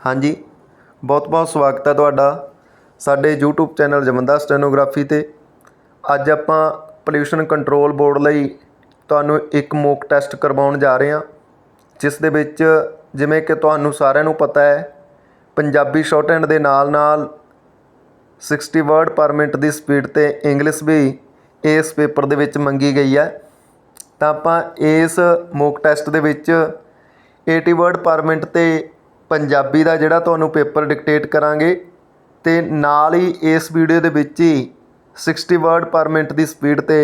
ਹਾਂਜੀ। ਬਹੁਤ ਬਹੁਤ ਸਵਾਗਤ ਹੈ ਤੁਹਾਡਾ ਸਾਡੇ ਯੂਟਿਊਬ ਚੈਨਲ ਜਮੰਦਾ ਸਟੈਨੋਗ੍ਰਾਫੀ ਤੇ। ਅੱਜ ਆਪਾਂ ਪੋਲਿਊਸ਼ਨ ਕੰਟਰੋਲ ਬੋਰਡ ਲਈ ਤੁਹਾਨੂੰ ਇੱਕ ਮੋਕ ਟੈਸਟ ਕਰਵਾਉਣ ਜਾ ਰਹੇ ਹਾਂ, ਜਿਸ ਦੇ ਵਿੱਚ ਜਿਵੇਂ ਕਿ ਤੁਹਾਨੂੰ ਸਾਰਿਆਂ ਨੂੰ ਪਤਾ ਹੈ, ਪੰਜਾਬੀ ਸ਼ਾਰਟ ਹੈਂਡ ਦੇ ਨਾਲ ਨਾਲ 60 ਵਰਡ ਪਰ ਮਿੰਟ ਦੀ ਸਪੀਡ ਤੇ ਇੰਗਲਿਸ਼ ਵੀ ਇਸ ਪੇਪਰ ਦੇ ਵਿੱਚ ਮੰਗੀ ਗਈ ਹੈ। ਤਾਂ ਆਪਾਂ ਇਸ ਮੋਕ ਟੈਸਟ ਦੇ ਵਿੱਚ 80 ਵਰਡ ਪਰ ਮਿੰਟ ਤੇ ਪੰਜਾਬੀ ਦਾ ਜਿਹੜਾ ਤੁਹਾਨੂੰ ਪੇਪਰ ਡਿਕਟੇਟ ਕਰਾਂਗੇ ਅਤੇ ਨਾਲ ਹੀ ਇਸ ਵੀਡੀਓ ਦੇ ਵਿੱਚ ਹੀ 60 ਵਰਡ ਪਰ ਮਿੰਟ ਦੀ ਸਪੀਡ ਤੇ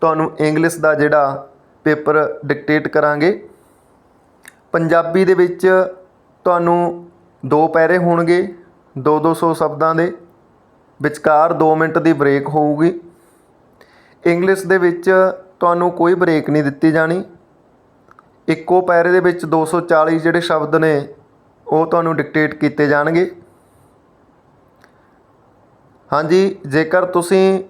ਤੁਹਾਨੂੰ ਇੰਗਲਿਸ਼ ਦਾ ਜਿਹੜਾ ਪੇਪਰ ਡਿਕਟੇਟ ਕਰਾਂਗੇ। ਪੰਜਾਬੀ ਦੇ ਵਿੱਚ ਤੁਹਾਨੂੰ ਦੋ ਪੈਰੇ ਹੋਣਗੇ 2-200 ਸ਼ਬਦਾਂ ਦੇ, ਵਿਚਕਾਰ 2 ਮਿੰਟ ਦੀ ਬ੍ਰੇਕ ਹੋਊਗੀ। ਇੰਗਲਿਸ਼ ਦੇ ਵਿੱਚ ਤੁਹਾਨੂੰ ਕੋਈ ਬ੍ਰੇਕ ਨਹੀਂ ਦਿੱਤੀ ਜਾਣੀ। ਇੱਕੋ ਪੈਰੇ ਦੇ ਵਿੱਚ 240 ਜਿਹੜੇ ਸ਼ਬਦ ਨੇ ਉਹ ਤੁਹਾਨੂੰ ਡਿਕਟੇਟ ਕੀਤੇ ਜਾਣਗੇ। ਹਾਂਜੀ, ਜੇਕਰ ਤੁਸੀਂ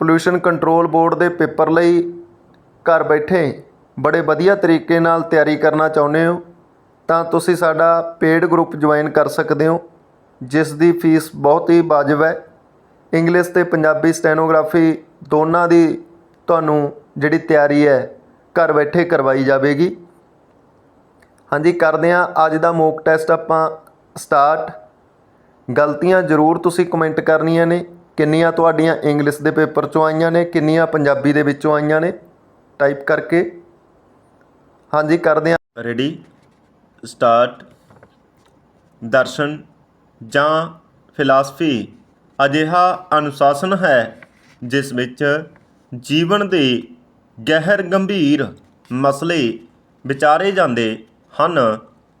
ਪੋਲਿਊਸ਼ਨ ਕੰਟਰੋਲ ਬੋਰਡ ਦੇ ਪੇਪਰ ਲਈ ਘਰ ਬੈਠੇ ਬੜੇ ਵਧੀਆ ਤਰੀਕੇ ਨਾਲ ਤਿਆਰੀ ਕਰਨਾ ਚਾਹੁੰਦੇ ਹੋ, ਤਾਂ ਤੁਸੀਂ ਸਾਡਾ ਪੇਡ ਗਰੁੱਪ ਜੁਆਇਨ ਕਰ ਸਕਦੇ ਹੋ, ਜਿਸ ਦੀ ਫੀਸ ਬਹੁਤ ਹੀ ਵਾਜਬ ਹੈ। ਇੰਗਲਿਸ਼ ਤੇ ਪੰਜਾਬੀ ਸਟੈਨੋਗ੍ਰਾਫੀ ਦੋਨਾਂ ਦੀ ਤੁਹਾਨੂੰ ਜਿਹੜੀ ਤਿਆਰੀ ਹੈ, ਘਰ ਬੈਠੇ ਕਰਵਾਈ ਜਾਵੇਗੀ। ਹਾਂਜੀ, ਕਰਦੇ ਹਾਂ ਅੱਜ ਦਾ ਮੋਕ ਟੈਸਟ ਆਪਾਂ ਸਟਾਰਟ ਗਲਤੀਆਂ ਜ਼ਰੂਰ ਤੁਸੀਂ ਕਮੈਂਟ ਕਰਨੀਆਂ ਨੇ। ਕਿੰਨੀਆਂ ਤੁਹਾਡੀਆਂ ਇੰਗਲਿਸ਼ ਦੇ ਪੇਪਰ ਚੋਂ ਆਈਆਂ ਨੇ, ਕਿੰਨੀਆਂ ਪੰਜਾਬੀ ਦੇ ਵਿੱਚੋਂ ਆਈਆਂ ਨੇ ਟਾਈਪ ਕਰਕੇ। ਹਾਂਜੀ, ਕਰਦੇ ਹਾਂ। ਰੈਡੀ ਸਟਾਰਟ ਦਰਸ਼ਨ ਜਾਂ ਫਿਲਾਸਫੀ ਅਜਿਹਾ ਅਨੁਸ਼ਾਸਨ ਹੈ ਜਿਸ ਵਿੱਚ ਜੀਵਨ ਦੇ ਗਹਿਰ ਗੰਭੀਰ ਮਸਲੇ ਵਿਚਾਰੇ ਜਾਂਦੇ ਹਨ।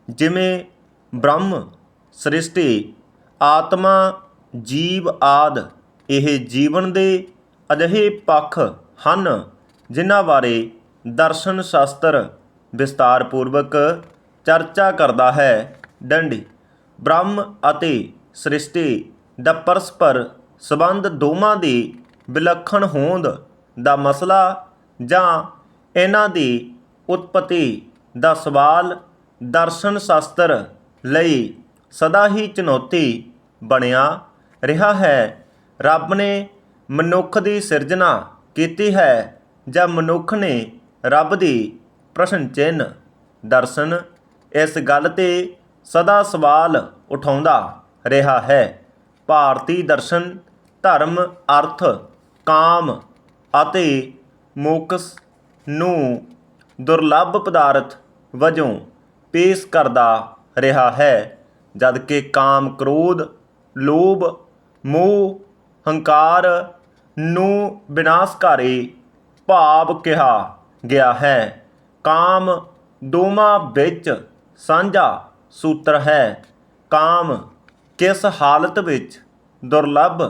ਜਿਵੇਂ ਬ੍ਰਹਮ, ਸ੍ਰਿਸ਼ਟੀ, ਆਤਮਾ, ਜੀਵ ਆਦਿ, ਇਹ ਜੀਵਨ ਦੇ ਅਜਿਹੇ ਪੱਖ ਹਨ ਜਿਨ੍ਹਾਂ ਬਾਰੇ ਦਰਸ਼ਨ ਸ਼ਾਸਤਰ ਵਿਸਤਾਰਪੂਰਵਕ ਚਰਚਾ ਕਰਦਾ ਹੈ। ਡੰਡੀ, ਬ੍ਰਹਮ ਅਤੇ ਸ੍ਰਿਸ਼ਟੀ ਦਾ ਪਰਸਪਰ ਸਬੰਧ ਦੋਵਾਂ ਦੀ ਵਿਲੱਖਣ ਹੋਂਦ ਦਾ ਮਸਲਾ ਜਾਂ ਇਹਨਾਂ ਦੀ ਉਤਪਤੀ ਦਾ ਸਵਾਲ ਦਰਸ਼ਨ ਸ਼ਾਸਤਰ ਲਈ ਸਦਾ ਹੀ ਚੁਣੌਤੀ ਬਣਿਆ ਰਿਹਾ ਹੈ। ਰੱਬ ਨੇ ਮਨੁੱਖ ਦੀ ਸਿਰਜਣਾ ਕੀਤੀ ਹੈ ਜਾਂ ਮਨੁੱਖ ਨੇ ਰੱਬ ਦੀ ਪ੍ਰਸ਼ਨ ਚਿੰਨ ਦਰਸ਼ਨ ਇਸ ਗੱਲ ਤੇ ਸਦਾ ਸਵਾਲ ਉਠਾਉਂਦਾ ਰਿਹਾ ਹੈ। ਭਾਰਤੀ ਦਰਸ਼ਨ, ਧਰਮ, ਅਰਥ, ਕਾਮ ਅਤੇ ਮੋਕਸ ਨੂੰ ਦੁਰਲੱਭ ਪਦਾਰਥ ਵਜੋਂ ਪੇਸ਼ ਕਰਦਾ ਰਿਹਾ ਹੈ, ਜਦਕਿ ਕਾਮ ਕ੍ਰੋਧ, ਲੋਭ, ਮੋਹ, ਹੰਕਾਰ ਨੂੰ ਵਿਨਾਸ਼ਕਾਰੀ ਭਾਵ ਕਿਹਾ ਗਿਆ ਹੈ। ਕਾਮ ਦੋਵਾਂ ਵਿੱਚ ਸਾਂਝਾ ਸੂਤਰ ਹੈ। ਕਾਮ ਕਿਸ ਹਾਲਤ ਵਿੱਚ ਦੁਰਲੱਭ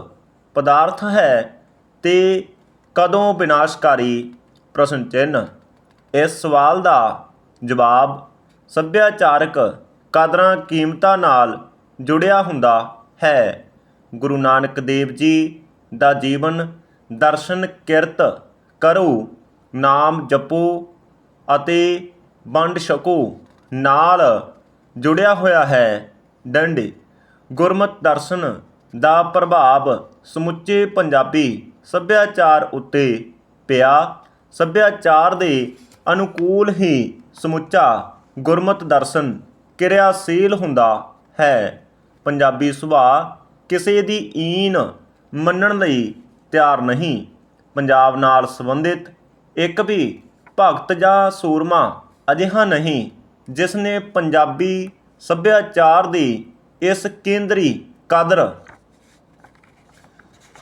ਪਦਾਰਥ ਹੈ ਤੇ ਕਦੋਂ ਵਿਨਾਸ਼ਕਾਰੀ ਪ੍ਰਸ਼ਨ ਚਿੰਨ੍ਹ? ਇਸ ਸਵਾਲ ਦਾ ਜਵਾਬ, ਸੱਭਿਆਚਾਰਕ ਕਦਰਾਂ ਕੀਮਤਾਂ ਨਾਲ ਜੁੜਿਆ ਹੁੰਦਾ ਹੈ। ਗੁਰੂ ਨਾਨਕ ਦੇਵ ਜੀ ਦਾ ਜੀਵਨ ਦਰਸ਼ਨ ਕਿਰਤ ਕਰੋ, ਨਾਮ ਜਪੋ ਅਤੇ ਵੰਡ ਛਕੋ ਨਾਲ ਜੁੜਿਆ ਹੋਇਆ ਹੈ। ਡੰਡੇ ਗੁਰਮਤ ਦਰਸ਼ਨ ਦਾ ਪ੍ਰਭਾਵ ਸਮੁੱਚੇ ਪੰਜਾਬੀ ਸੱਭਿਆਚਾਰ ਉੱਤੇ ਪਿਆ। ਸੱਭਿਆਚਾਰ ਦੇ ਅਨੁਕੂਲ ਹੀ ਸਮੁੱਚਾ ਗੁਰਮਤ ਦਰਸ਼ਨ ਕਿਰਿਆਸ਼ੀਲ ਹੁੰਦਾ ਹੈ। ਪੰਜਾਬੀ ਸੁਭਾਅ ਕਿਸੇ ਦੀ ਈਨ ਮੰਨਣ ਲਈ ਤਿਆਰ ਨਹੀਂ। ਪੰਜਾਬ ਨਾਲ ਸੰਬੰਧਿਤ ਇੱਕ ਵੀ ਭਗਤ ਜਾਂ ਸੂਰਮਾ ਅਜਿਹਾ ਨਹੀਂ ਜਿਸ ਨੇ ਪੰਜਾਬੀ ਸੱਭਿਆਚਾਰ ਦੀ ਇਸ ਕੇਂਦਰੀ ਕਦਰ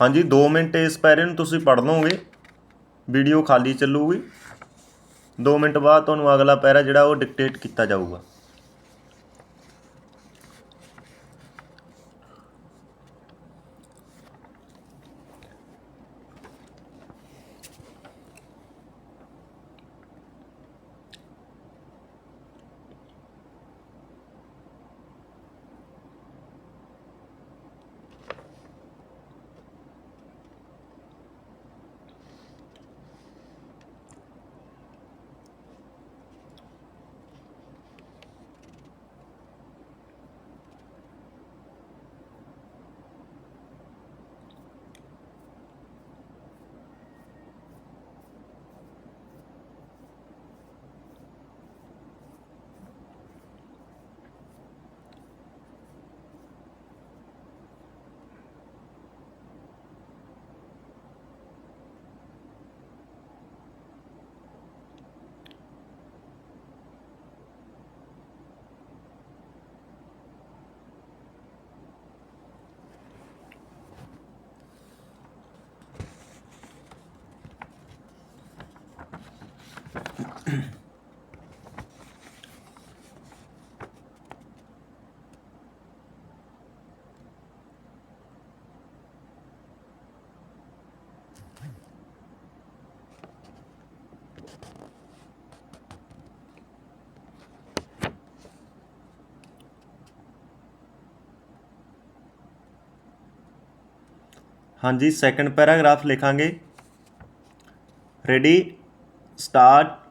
ਹਾਂਜੀ 2 ਮਿੰਟ ਇਸ ਪੈਰੇ ਨੂੰ ਤੁਸੀਂ ਪੜ੍ਹ ਲਓਗੇ। ਵੀਡੀਓ ਖਾਲੀ ਚੱਲੂਗੀ। 2 ਮਿੰਟ ਬਾਅਦ ਤੁਹਾਨੂੰ ਅਗਲਾ ਪੈਰਾ ਜਿਹੜਾ ਉਹ ਡਿਕਟੇਟ ਕੀਤਾ ਜਾਊਗਾ। ਹਾਂਜੀ ਸੈਕੰਡ ਪੈਰਾਗ੍ਰਾਫ ਲਿਖਾਂਗੇ ਰੈਡੀ ਸਟਾਰਟ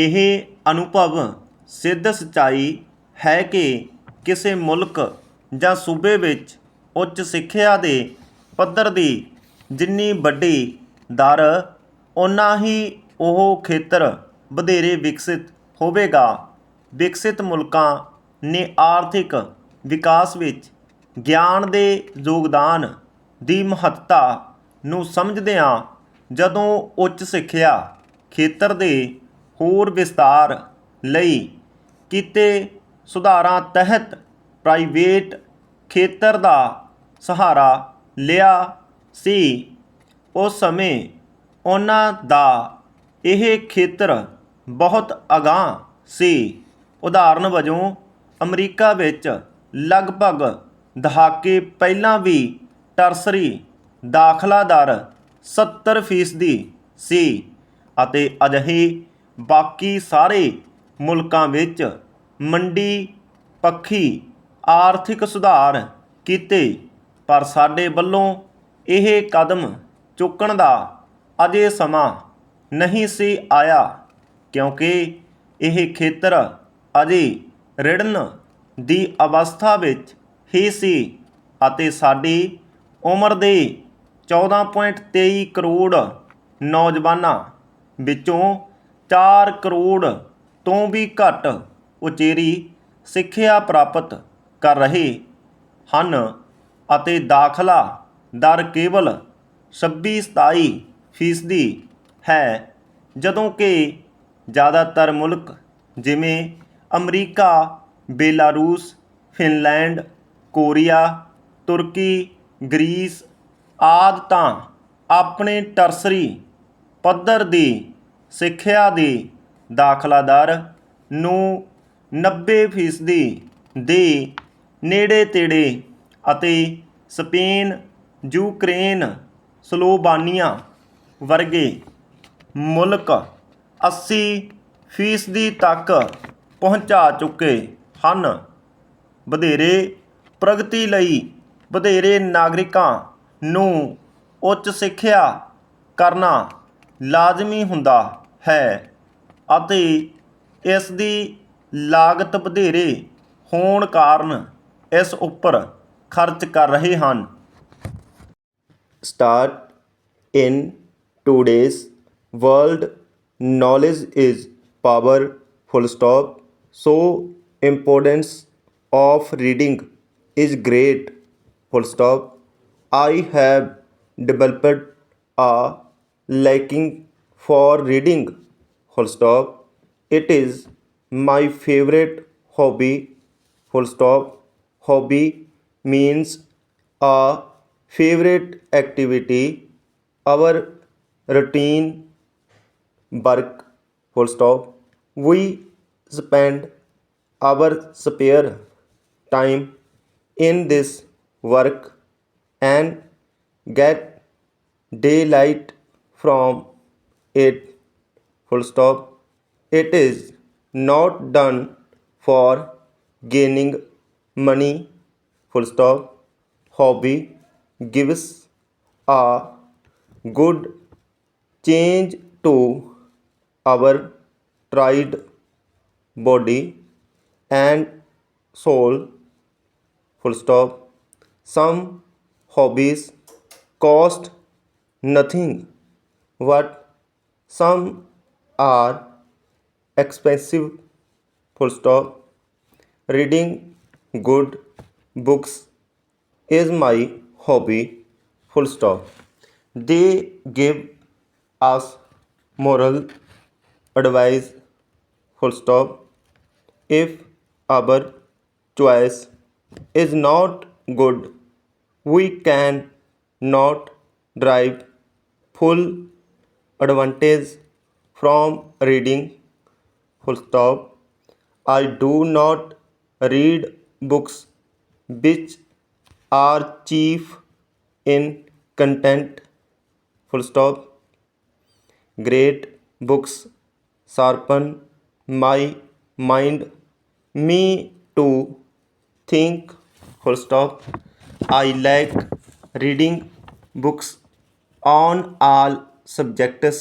ਇਹ ਅਨੁਭਵ ਸਿੱਧ ਸਚਾਈ ਹੈ ਕਿ ਕਿਸੇ ਮੁਲਕ ਜਾਂ ਸੂਬੇ ਵਿੱਚ ਉੱਚ ਸਿੱਖਿਆ ਦੇ ਪੱਧਰ ਦੀ ਜਿੰਨੀ ਵੱਡੀ ਦਰ ਉਨਾ ਹੀ ਉਹ ਖੇਤਰ ਵਧੇਰੇ ਵਿਕਸਿਤ ਹੋਵੇਗਾ। ਵਿਕਸਿਤ ਮੁਲਕਾਂ ਨੇ ਆਰਥਿਕ ਵਿਕਾਸ ਵਿੱਚ ਗਿਆਨ ਦੇ ਯੋਗਦਾਨ ਦੀ ਮਹੱਤਤਾ ਨੂੰ ਸਮਝਦਿਆਂ ਜਦੋਂ ਉੱਚ ਸਿੱਖਿਆ ਖੇਤਰ ਦੇ ਹੋਰ ਵਿਸਤਾਰ ਲਈ ਕੀਤੇ ਸੁਧਾਰਾਂ ਤਹਿਤ ਪ੍ਰਾਈਵੇਟ ਖੇਤਰ ਦਾ ਸਹਾਰਾ ਲਿਆ ਸੀ। ਉਸ ਸਮੇਂ ਉਹਨਾਂ ਦਾ ਇਹ ਖੇਤਰ ਬਹੁਤ ਅਗਾਂਹ ਸੀ। ਉਦਾਹਰਨ ਵਜੋਂ, ਅਮਰੀਕਾ ਵਿੱਚ ਲਗਭਗ ਦਹਾਕੇ ਪਹਿਲਾਂ ਵੀ ਟਰਸਰੀ ਦਾਖਲਾ ਦਰ 70 ਫੀਸਦੀ ਸੀ ਅਤੇ ਅਜਿਹੇ ਬਾਕੀ ਸਾਰੇ ਮੁਲਕਾਂ ਵਿੱਚ ਮੰਡੀ, ਪੱਖੀ, ਆਰਥਿਕ ਸੁਧਾਰ ਕੀਤੇ, ਪਰ ਸਾਡੇ ਵੱਲੋਂ ਇਹ ਕਦਮ ਚੁੱਕਣ ਦਾ ਅਜੇ ਸਮਾਂ ਨਹੀਂ ਸੀ ਆਇਆ, ਕਿਉਂਕਿ ਇਹ ਖੇਤਰ ਅਜੇ ਰਿੜਨ ਦੀ ਅਵਸਥਾ ਵਿੱਚ ਹੀ ਸੀ ਅਤੇ ਸਾਡੀ ਉਮਰ ਦੇ 14.23 ਕਰੋੜ ਨੌਜਵਾਨਾਂ ਵਿੱਚੋਂ 4 ਕਰੋੜ ਤੋਂ ਵੀ ਘੱਟ ਉਚੇਰੀ ਸਿੱਖਿਆ ਪ੍ਰਾਪਤ ਕਰ ਰਹੇ ਹਨ ਅਤੇ ਦਾਖਲਾ ਦਰ ਕੇਵਲ 26-27 ਫੀਸਦੀ ਹੈ, ਜਦੋਂ ਕਿ ਜ਼ਿਆਦਾਤਰ ਮੁਲਕ ਜਿਵੇਂ ਅਮਰੀਕਾ, ਬੇਲਾਰੂਸ, ਫਿਨਲੈਂਡ, ਕੋਰੀਆ, ਤੁਰਕੀ, ਗਰੀਸ ਆਦਿ ਤਾਂ ਆਪਣੇ ਟਰਸਰੀ ਪੱਧਰ ਦੀ ਸਿੱਖਿਆ ਦੇ ਦਾਖਲਾ ਦਰ ਨੂੰ 90 ਫੀਸਦੀ ਦੇ ਨੇੜੇ ਤੇੜੇ ਅਤੇ ਸਪੇਨ, ਯੂਕਰੇਨ, ਸਲੋਵਾਨੀਆ ਵਰਗੇ ਮੁਲਕ 80 ਫੀਸਦੀ ਤੱਕ ਪਹੁੰਚਾ ਚੁੱਕੇ ਹਨ। ਵਧੇਰੇ ਪ੍ਰਗਤੀ ਲਈ ਵਧੇਰੇ ਨਾਗਰਿਕਾਂ ਨੂੰ ਉੱਚ ਸਿੱਖਿਆ ਕਰਨਾ ਲਾਜ਼ਮੀ ਹੁੰਦਾ ਹੈ ਅਤੇ ਇਸ ਦੀ ਲਾਗਤ ਵਧੇਰੇ ਹੋਣ ਕਾਰਨ ਇਸ ਉੱਪਰ ਖਰਚ ਕਰ ਰਹੇ ਹਨ start in today's world knowledge is power full stop so importance of reading is great full stop i have developed a liking for reading. Full stop. It is my favorite hobby. Full stop. Hobby means a favorite activity. Our routine work. Full stop. We spend our spare time in this work and get daylight from it full stop. It is not done for gaining money full stop. Hobby gives a good change to our tried body and soul full stop. Some hobbies cost nothing but some are expensive full stop. Reading good books is my hobby full stop. They give us moral advice full stop. If our choice is not good we can not drive full advantage from reading. Full stop. I do not read books which are chief in content. Full stop. Great books sharpen my mind. Me to think. Full stop. I like reading books on all subjects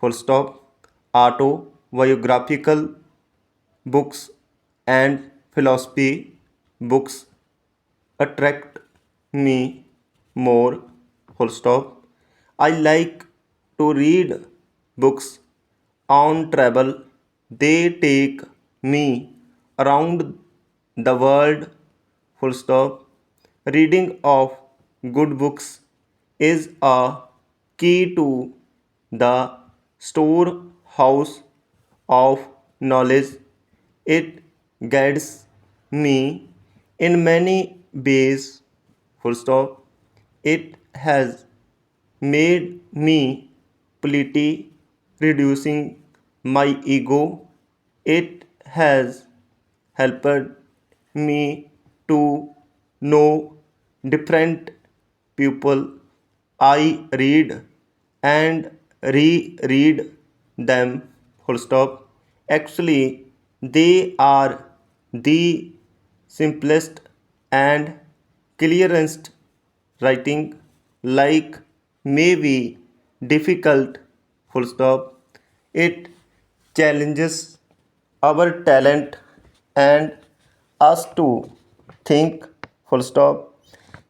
full stop autobiographical books and philosophy books attract me more full stop. I like to read books on travel. They take me around the world full stop. Reading of good books is a key to the storehouse of knowledge. It guides me in many ways. Full stop. It has made me pretty reducing my ego. It has helped me to know different people. I read and reread them full stop. Actually they are the simplest and clearest writing like may be difficult full stop. It challenges our talent and us to think full stop.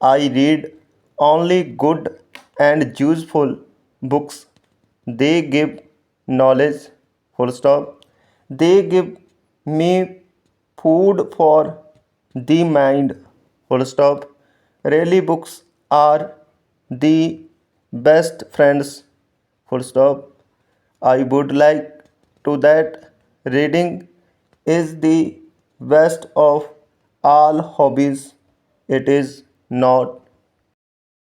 I read only good and useful books. They give knowledge full stop. They give me food for the mind full stop. Really books are the best friends full stop. I would like to that reading is the best of all hobbies. It is not